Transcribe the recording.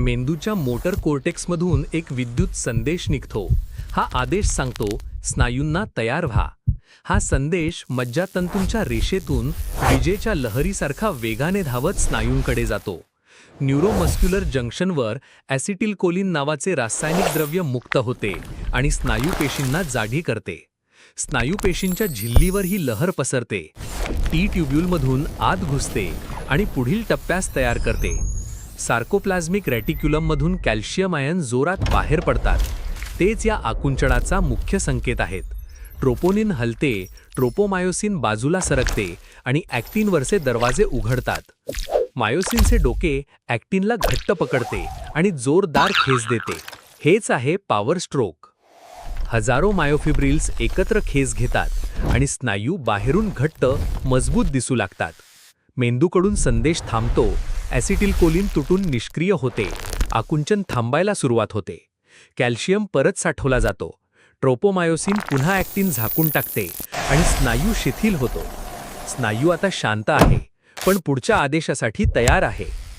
मेंदूच्या मोटर कोर्टेक्समधून एक विद्युत संदेश निघतो. हा आदेश सांगतो स्नायूंना तयार व्हा. हा संदेश मज्जातंतूंच्या रेषेतून विजेच्या लहरीसारखा वेगाने धावत स्नायूंकडे जातो. न्यूरोमस्क्युलर जंक्शनवर ॲसिटिलकोलिन नावाचे रासायनिक द्रव्य मुक्त होते आणि स्नायू पेशींना जागी करते. स्नायू पेशींच्या झिल्लीवर ही लहर पसरते. टी ट्युब्युलमधून आत घुसते आणि पुढील टप्प्यास तयार करते. सार्कोप्लाझ्मिक रॅटिक्युलममधून कॅल्शियम आयन जोरात बाहेर पडतात. तेच या आकुंचनाचा मुख्य संकेत आहेत. ट्रोपोनिन हलते ट्रोपोमायोसिन बाजूला सरकते आणि ॲक्टिनवरचे दरवाजे उघडतात. मायोसिनचे डोके ॲक्टिनला घट्ट पकडते आणि जोरदार खेच देते. हेच आहे पॉवर स्ट्रोक. हजारो मायोफिब्रिल्स एकत्र खेस घेतात आणि स्नायू बाहेरून घट्ट मजबूत दिसू लागतात. मेंदूकडून संदेश थांबतो ॲसिटिलकोलिन तुटून निष्क्रिय होते. आकुंचन थांबायला सुरुवात होते. कॅल्शियम परत साठवला जातो. ट्रोपोमायोसिन पुन्हा ॲक्टिन झाकून टाकते आणि स्नायू शिथिल होतो. स्नायू आता शांत आहे पण पुढच्या आदेशासाठी तयार आहे.